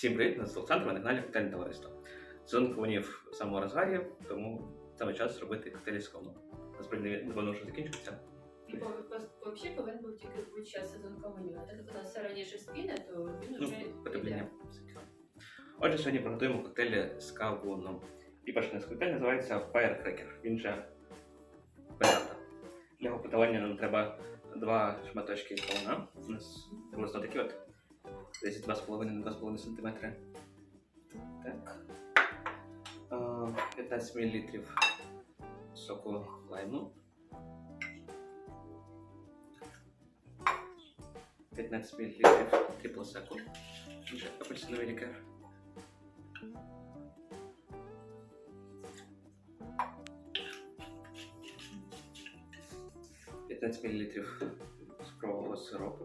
Всім привіт, нас Олександр, на каналі Коктейльне товариство. Сезон кавунів в самому розгарі, тому саме час робити коктейлі з кавуном. Насправді воно вже закінчується. І по- взагалі повинен був тільки бути час сезон кавунів. А так як у нас все раніше спіне, то він Ну, вже потепління. Отже, сьогодні приготуємо коктейлі з кавуном. І перший наш коктейль називається Firecracker. Він же петарда. Для його приготування нам треба два шматочки кавуна. У нас приблизно такі от. Десь 2,5 на 2,5 см. Так. Е, 15 мл соку лайму. 15 мл трипл секу. Вже апельсиновий лікер. П'ятнадцять миллилитрів цукрового сиропу.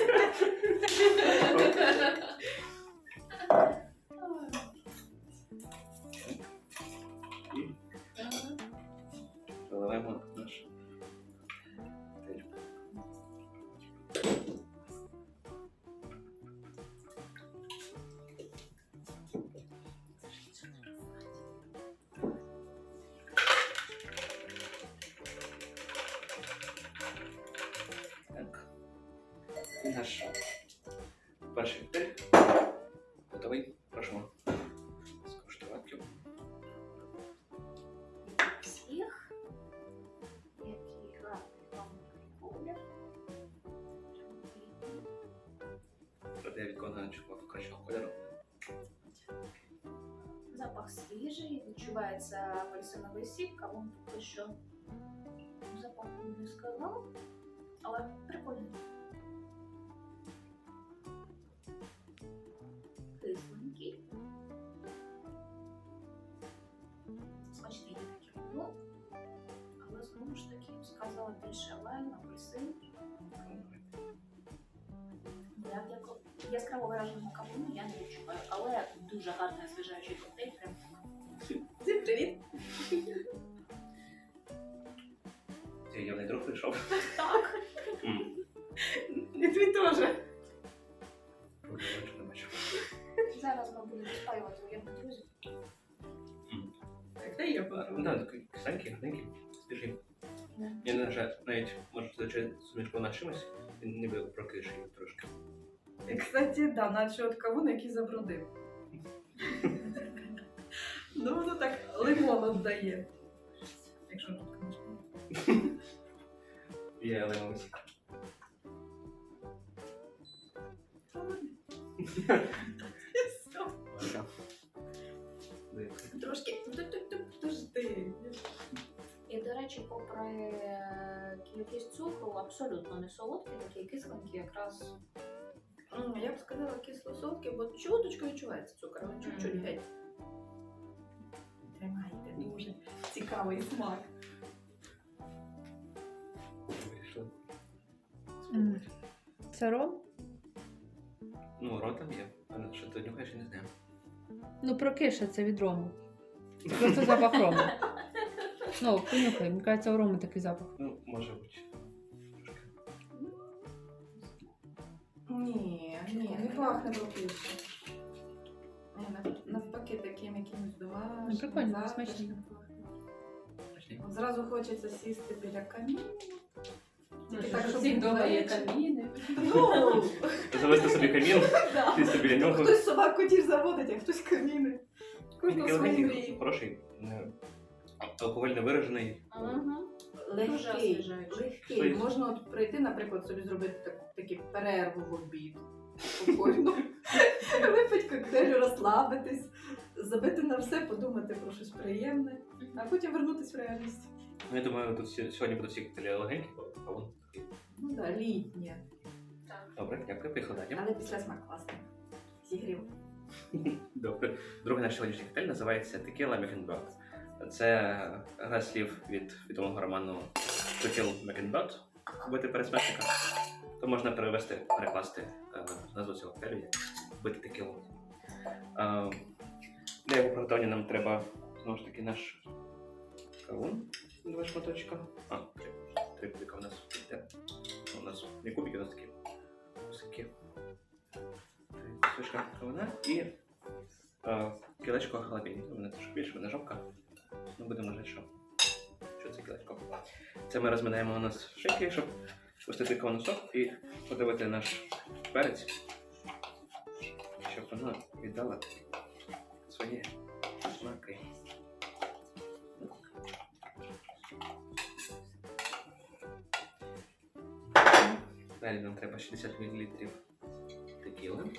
І наш перший коктейль готовий. Прошу скуштувати. всіх, який гарний вам колір. Проте виконує чого кращого кольору. Запах свіжий, відчувається апельсиновий сік, кавун поки що запах не сказав, але прикольно. Кисленький. Смачний такий кавун, але знову ж таки сказала більше лайм, апельсин. Я як яскраво вираженого кавуну я не відчуваю, але дуже гарний освіжаючий коктейль. Прям Всім привіт! Цей явний друг прийшов. Так. М, І ти теж. Зараз ми будемо спаювати уємних друзів. Так, є пару. Ну, так, такий кисленький, гарненький, свіжий. Да. Я не знаю, навіть може зачати сумішку на чимось, він ніби прокиший трошки. І, кстати, да, наче от кавун, який забрудив. ну, воно так лимон віддає. Якщо тут, звісно. Є лимовий Трошки. Подожди. І, до речі, попри е, кількість цукру, абсолютно не солодкий, такий кисленький, якраз Я б сказала кисло-солодкий, бо чуточку відчувається цукор, але чуть-чуть геть. Тримайте, дуже цікавий смак. Вирішили. Ну, рот там є. Але що ти нюхаєш, я не знаю. Ну, прокише це від рому. Просто запах рому. Ну, понюхай, мені кажеться, у рому такий запах. Ну, може бути. Трошки. Ні, ні, не пахне. Ні, навпаки, таким якимось домашнім. Ну, прикольно, смачно. пахне. Зразу хочеться сісти біля каміну. Так, щоб всіх вдома є каміни. Ну, Завести собі камін, да. сісти біля нього. Хтось собак котів заводить, а хтось каміни. Кожного Такий свої мрії. хороший, не- алкоголь не виражений. Ага. Дуже Легкий, освіжаючий. легкий. Можна от прийти, наприклад, собі зробити так, такі перерву в обід. Спокійно. Випити коктейль, розслабитись, забити на все, подумати про щось приємне, а потім вернутися в реальність. Ну, я думаю, тут сьогодні будуть всі коктейлі легенькі, а вон. Ну так, да, літнє. Добре, дякую, далі. Але після смак класний. Зігрів. Добре. Другий наш сьогоднішній коктейль називається Tequila Mockingbird. Це гра слів від відомого роману Kill Mockingbird, вбити пересмешника. То можна перевести, перекласти е, назву цього коктейлю як вбити текілу. Е, для його приготування нам треба знову ж таки наш кавун. Два шматочка. А, три, три кубика у нас йде. У нас не кубики, у нас такі кусики. Кавуна і е, кілечко халапені. У мене трошки більше, вона жовка. Ну, будемо вважати, що, що це кілечко. Це ми розминаємо у нас в шинки, щоб пустити кавуну сок і подавити наш перець, щоб вона віддала свої смаки. Далі нам треба 60 мл текіли.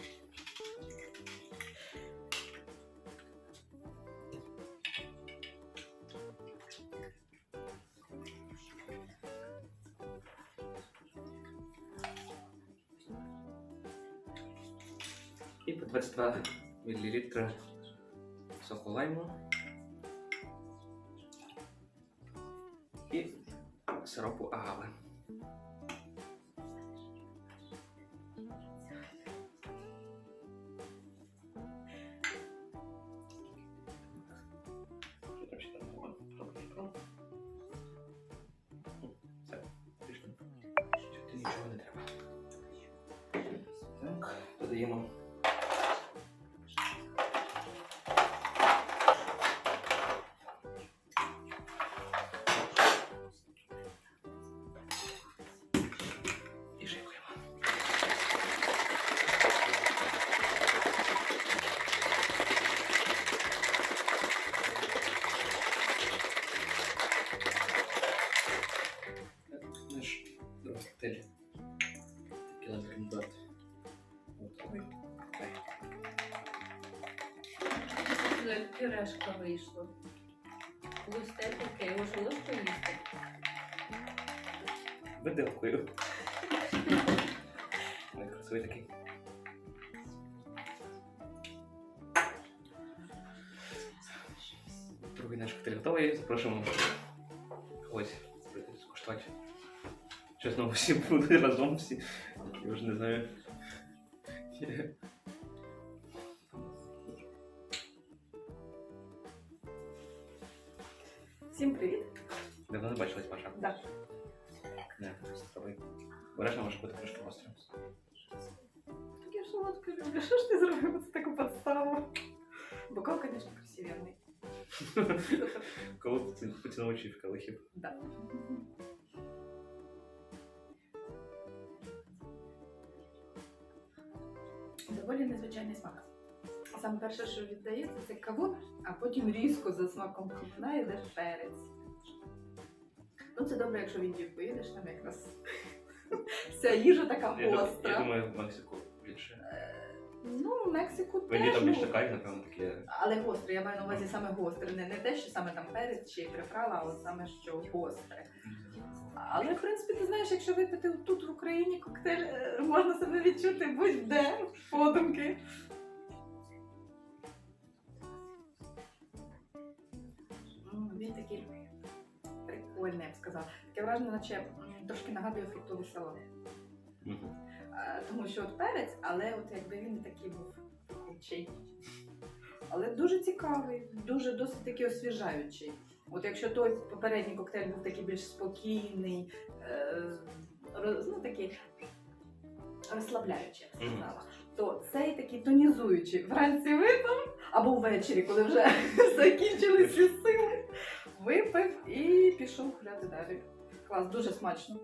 І по 22 мл соку лайму. І сиропу агави. Пюрешка вийшло. Густе його ж ложкою їсти. Виделкою. Ой, такий. Другий наш коктейль готовий. Запрошуємо прийти скуштувати. Чесно, всі були разом всі. Я вже не знаю. Бережно може бути трошки гостро. Таке солодке люблю. Що ж ти зробив це таку подставу? Бокал, звісно, красивенний. Коли поціновувачів калихів. Да. Доволі незвичайний смак. Саме перше, що віддається, це кавун, а потім різко за смаком кавуна йде перець. Ну, це добре, якщо в Індію поїдеш, там якраз. Вся їжа така гостра. я думаю, в Мексику більше. Ну, в Мексику теж. там ну, більш шукають, напевно, такі. Але гостре, я маю на увазі саме гостре. Не, не те, що саме там перець чи приправа, а от саме що гостре. Але в принципі, ти знаєш, якщо випити тут в Україні коктейль, е, можна себе відчути будь-де подумки. Він такий прикольний, я б сказала. Таке враження, наче трошки нагадує фруктовий салат. Мгм. Е, Тому що от перець, але от якби він не такий був крутчий. Але дуже цікавий, дуже досить такий освіжаючий. От якщо той попередній коктейль був такий більш спокійний, е, роз- ну такий розслабляючий, я б сказала, то цей такий тонізуючий. Вранці випив або ввечері, коли вже закінчилися сили, випив і пішов гуляти далі. Клас, дуже смачно.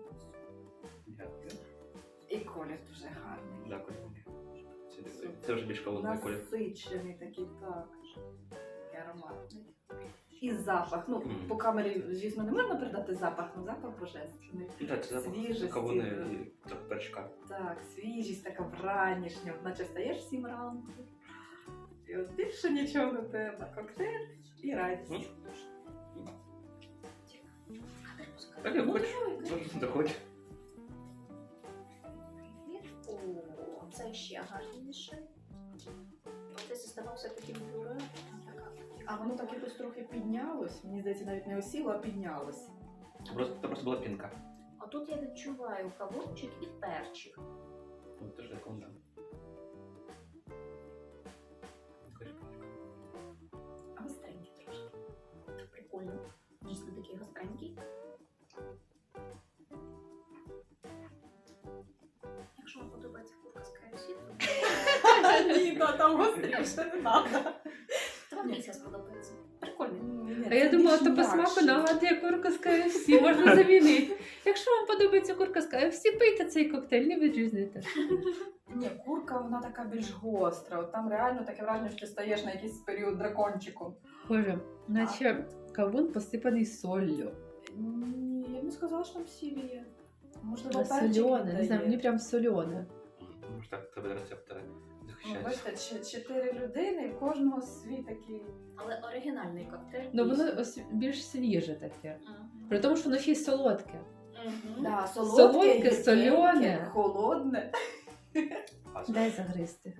Дякую. І колір дуже гарний. Дякую. Це, це вже більш холодний колір. Насичений такий, так. І ароматний. І запах. Ну, Мгм. по камері, звісно, не можна передати запах, але запах божественний. Ну, Так, це запах кавуни да. і трохи перчика. Так, свіжість така вранішня, наче встаєш в сім ранку. І от більше нічого не треба. Коктейль і радість. Так, як хочеш. Заходь. О, це ще гарніше. Оце здавався таким пюре. А воно так якось трохи піднялось. Мені здається, навіть не осіло, а піднялось. Це Просто, це просто була пінка. А тут я відчуваю кавунчик і перчик. Ну, теж як вона. А гостренький трошки. Прикольно. Дійсно такий гостренький. Гостріше не треба. вам місяць сподобається. Прикольний. А я думала, то по смаку нагадує курка з КФС, можна замінити. Якщо вам подобається курка з КФС, пийте цей коктейль, не відрізните. Ні, курка вона така більш гостра. От там реально таке враження, що ти стаєш на якийсь період дракончиком. Боже, наче кавун посипаний солью. Ні, я б не сказала, що там сілі є. Можливо, перчик Солене, не знаю, мені прям солене. Може так, тебе рецептори Ну. Бачите, ч- чотири людини, в кожного свій такий. Але оригінальний коктейль. Ну воно ось більш свіже таке. Мгм. При тому, що воно ще й солодке. Мгм. Да, Солодке, солодке, солене. холодне. Дай загристи.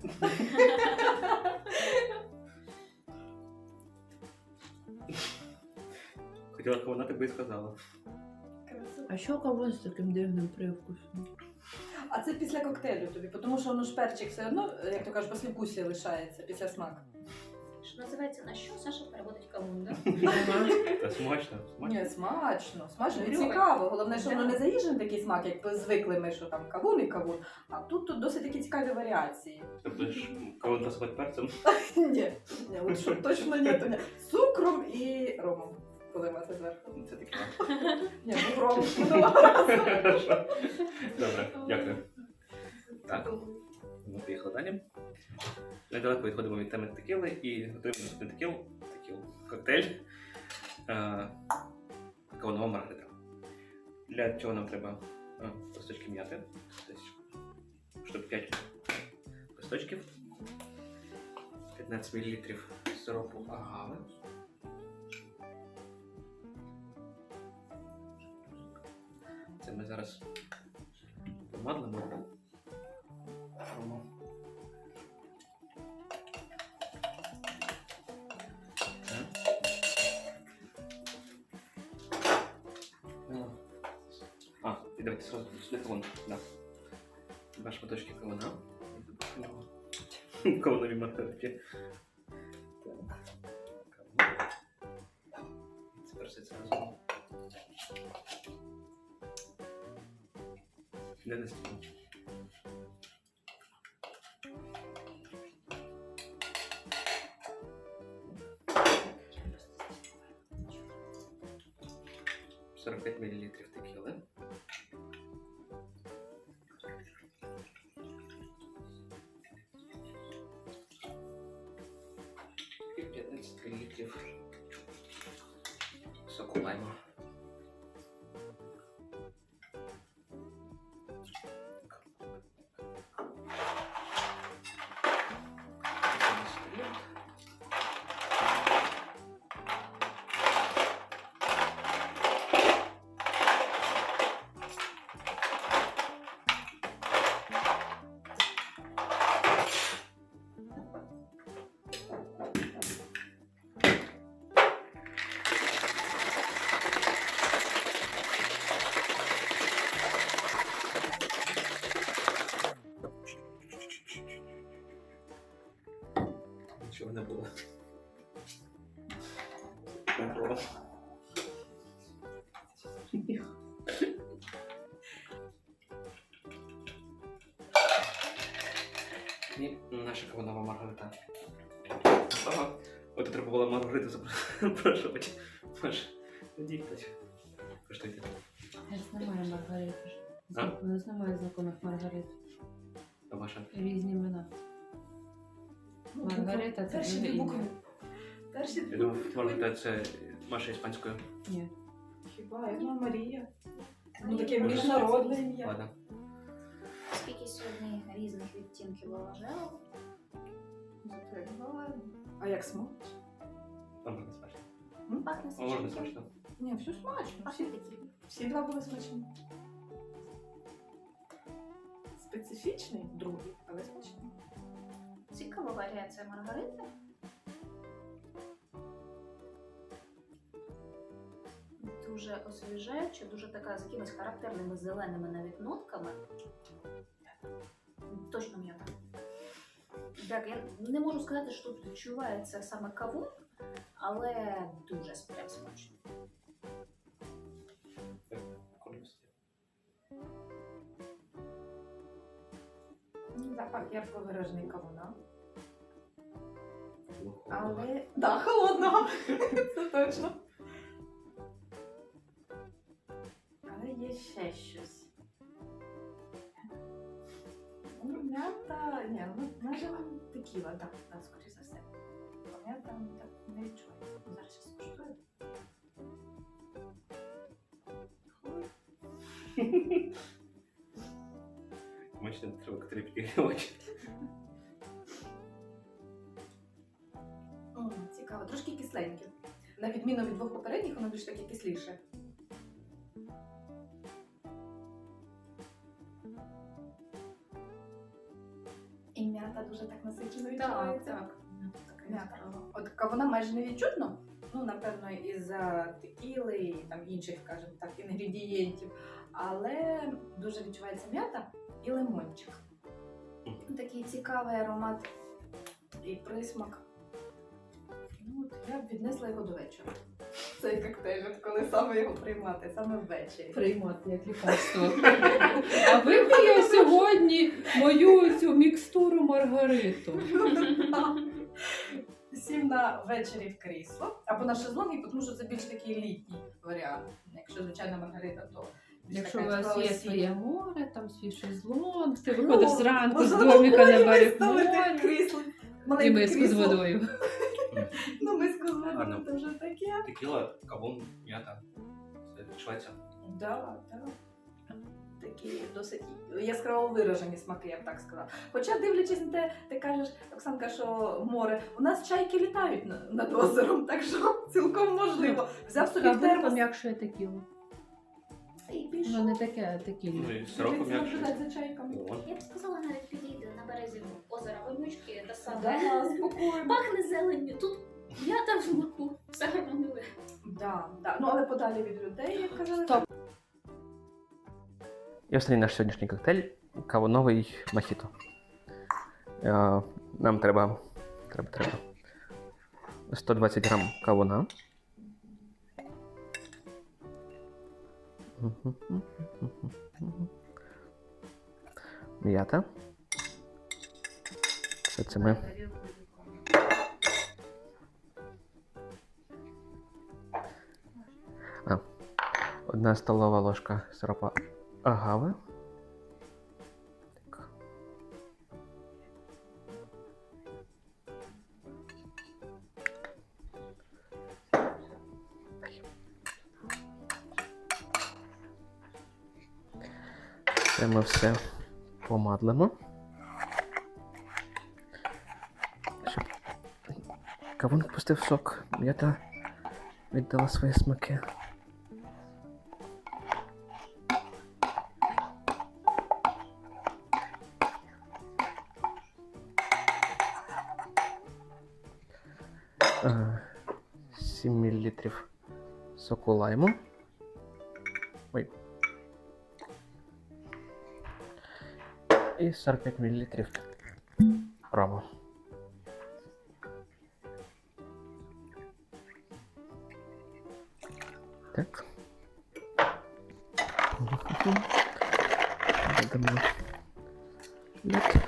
Хотіла кавуна, так би і сказала. А що кавун з таким дивним привкусом? А це після коктейлю тобі, тому що воно ж перчик все одно, як то кажеш, послівкусі лишається після смаку. Що називається на що Саша переводить кавун, да? Та смачно, смачно. Ні, смачно, смачно і цікаво. Головне, що воно не заїжджений такий смак, як звикли ми, що там кавун і кавун. А тут тут досить такі цікаві варіації. Тобто ж кавун посипати перцем. Ні, ні, от що точно ні, то ні. З цукром і ромом поливати зверху. Це таке. Ні, ну минулого Добре, дякую. Так, ми поїхали далі. Недалеко відходимо від теми текіли і готуємо наступний текіл, текіл, коктейль е, кавунова маргарита. Для цього нам треба е, листочки м'яти. Десь штук 5 листочків, 15 мл сиропу агави. Це ми зараз помадлимо. Е. А, і давайте сразу сюди кавун. Да. Два шматочки кавуна. Кавунові маргаритки. Так. Тепер все це разом. Не стіл. Сорок пять миллилитров текилы. И 15 миллилитров соку лайма. І наша кавунова маргарита. Ага. От треба було маргариту запрошувати. Може, ідіть хтось. Коштуйте. У нас немає Маргарити. А? У нас немає знакомих Маргарит. А ваша? Різні імена. Ну, Маргарита це Перші дві букви. Перші Я дві думав, букви. Маргарита це Маша іспанською. Ні. Хіба я Марія. Ну таке міжнародне ім'я. Ладно. Скільки сьогодні різних відтінків рожевого. Запрягала. А як смачно. Пахне можна свіжим. смачно. Ні, все смачно. Пахне Всі, такі. всі два були смачні. Специфічний другий, але смачний. Цікава варіація маргарити. Дуже освіжаюча, дуже така з якимись характерними зеленими навіть нотками. Так, я не можу сказати, що тут відчувається саме кавун, але дуже прям смачно. Ну, Запах ярко виражений кавуна. Холодно. Але. Да, холодного. Це точно. Смачно треба підігрівати. М, Цікаво, трошки кисленьке. На відміну від двох попередніх, воно більш таке кисліше. І м'ята дуже так насичено відчувається. так. М'ята. От кавуна майже не відчутно. Ну, напевно, із-за текіли і там інших, скажімо так, інгредієнтів. Але дуже відчувається м'ята і лимончик. Такий цікавий аромат і присмак. Ну, от я б віднесла його до вечора. Цей коктейль, от коли саме його приймати, саме ввечері. Приймати як лікарство. А вип'є сьогодні мою цю мікстуру Маргариту. Сів на ввечері в крісло або на шезлонги, тому що це більш такий літній варіант. Якщо звичайна маргарита, то Якщо у вас є своє море, там свій шезлонг, ти виходиш зранку з доміка на берег моря крісло. і миску з водою. Ну, миску з водою це вже таке. Текіла, кавун, м'ята. Це відчувається. Да, да. Такі досить яскраво виражені смаки, я б так сказала. Хоча, дивлячись на те, ти кажеш, Оксанка, що море, у нас чайки літають над озером, так що цілком можливо. Взяв собі в термос пом'якшує текілу. і пішов. Воно не таке текільне. Ну і за чайками. О, Я б сказала, навіть підійде на березі озера Вонючки та саме. Да, спокійно. Пахне зеленню. Тут м'ята в смаку. Все гармонує. Да, да. Ну але подалі від людей, як казали. Стоп. І останній наш сьогоднішній коктейль кавуновий мохіто. Е, Нам треба, треба, треба 120 грам кавуна. М'ята. Все це ми. А, одна столова ложка сиропа агави. Так. Це ми все помадлимо. Щоб кавун пустив сок, м'ята віддала свої смаки. соку лайму. Ой. І 45 мл рому. Так. Додамо. Так.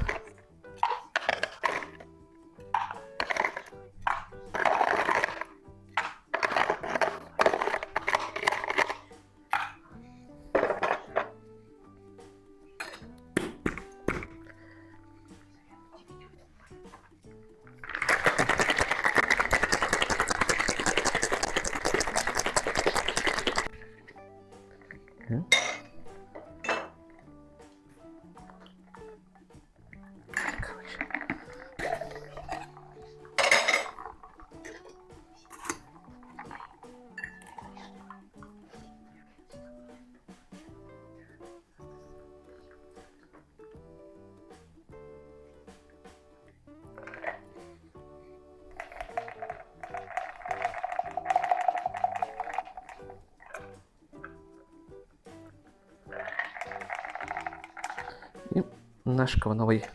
Наш кавановий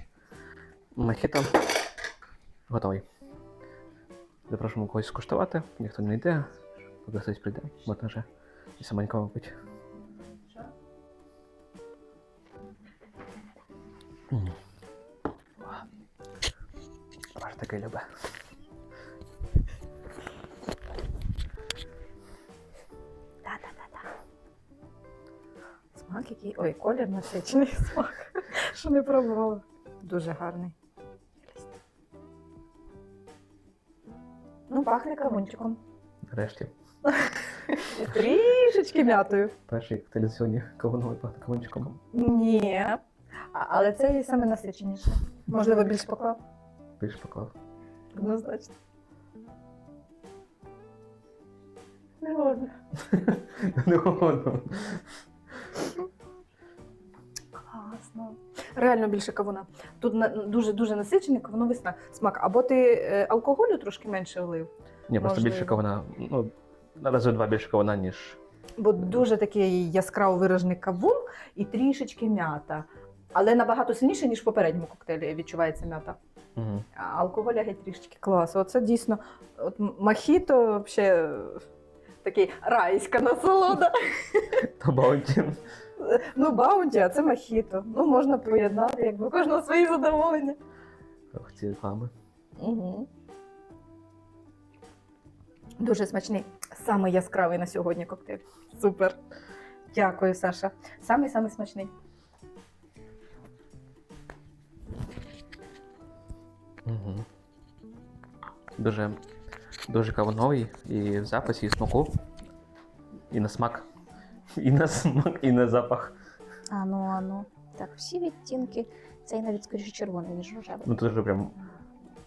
мохіто готовий. Запрошуємо когось скуштувати, ніхто не йде, поки хтось прийде, можна вже і саменько випити. Ваш таке любе. Смак який. Ой, колір насичений смак. Що не пробувала. Дуже гарний. Ну, пахне кавунчиком. Нарешті. Трішечки м'ятою. Перший коктейль сьогодні кавуновий пахне кавунчиком. Ні. А- Але це і саме насиченіше. Можливо, більш поклав. Більш поклав. Однозначно. Не можна. Не голодно. Класно. Реально більше кавуна. Тут дуже-дуже насичений кавуновий смак. Або ти е, алкоголю трошки менше влив, Ні, просто більше кавуна. Ну, на рази два більше кавуна, ніж. бо дуже такий яскраво виражений кавун і трішечки м'ята. Але набагато сильніше, ніж в попередньому коктейлі відчувається м'ята. Угу. А алкоголя геть трішечки клас. Оце дійсно от м- мохіто взагалі такий райська насолода. То баунті. Ну, баунті, а це мохіто. Ну, можна поєднати, якби кожного свої задоволення. Ох, ці реклами. Угу. Дуже смачний. Самий яскравий на сьогодні коктейль. Супер. Дякую, Саша. Самий самий смачний. Угу. Дуже, дуже кавуновий і в записі, і смаку, і на смак. І на смак, і на запах. Ану, ану. Так, всі відтінки. Цей навіть скоріше червоний, ніж рожевий. Ну дуже прям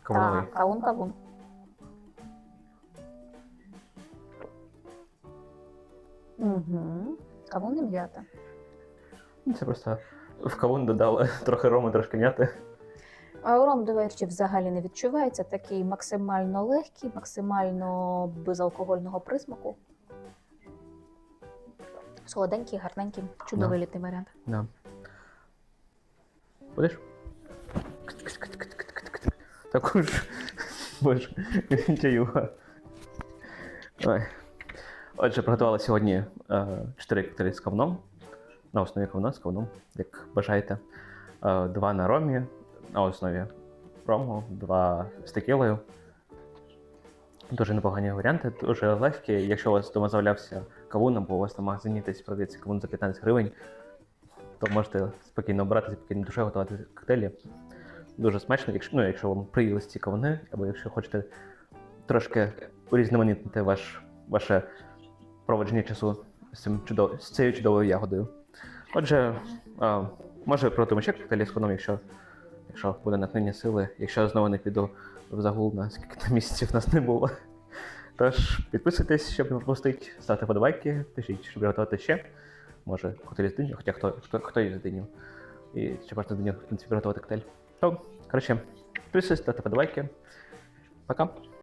кавуновий. Так, кавун, кавун. Угу. Кавун і м'ята. Ну, Це просто в кавун додали трохи рому, трошки м'яти. А ром, до речі, взагалі не відчувається. Такий максимально легкий, максимально безалкогольного присмаку. Солоденький, гарненький, чудовий літній варіант. Да. Будеш? Таку ж. Боже, чаюга. Ой. Отже, приготували сьогодні е, 4 коктейлі з кавуном. На основі кавуна з кавуном, як бажаєте. Е, два на ромі, на основі рому, два з текілою. Дуже непогані варіанти, дуже легкі. Якщо у вас вдома завалявся кавун, або у вас на магазині десь продається кавун за 15 гривень, то можете спокійно обрати, спокійно душе готувати коктейлі. Дуже смачно, якщо, ну, якщо вам приїлись ці кавуни, або якщо хочете трошки урізноманітнити ваш, ваше проводження часу з, цим чудов, з цією чудовою ягодою. Отже, а, може приготуємо ще коктейлі з кавуном, якщо, якщо буде натхнення сили, якщо знову не піду загул на скільки там місяців нас не було. Тож підписуйтесь, щоб не пропустити, ставте подобайки, пишіть, щоб готувати ще. Може, коктейль з диню, хоча хто, хто, хто є з диню. І чи можна з диню, в коктейль. То, коротше, підписуйтесь, ставте подобайки. Пока.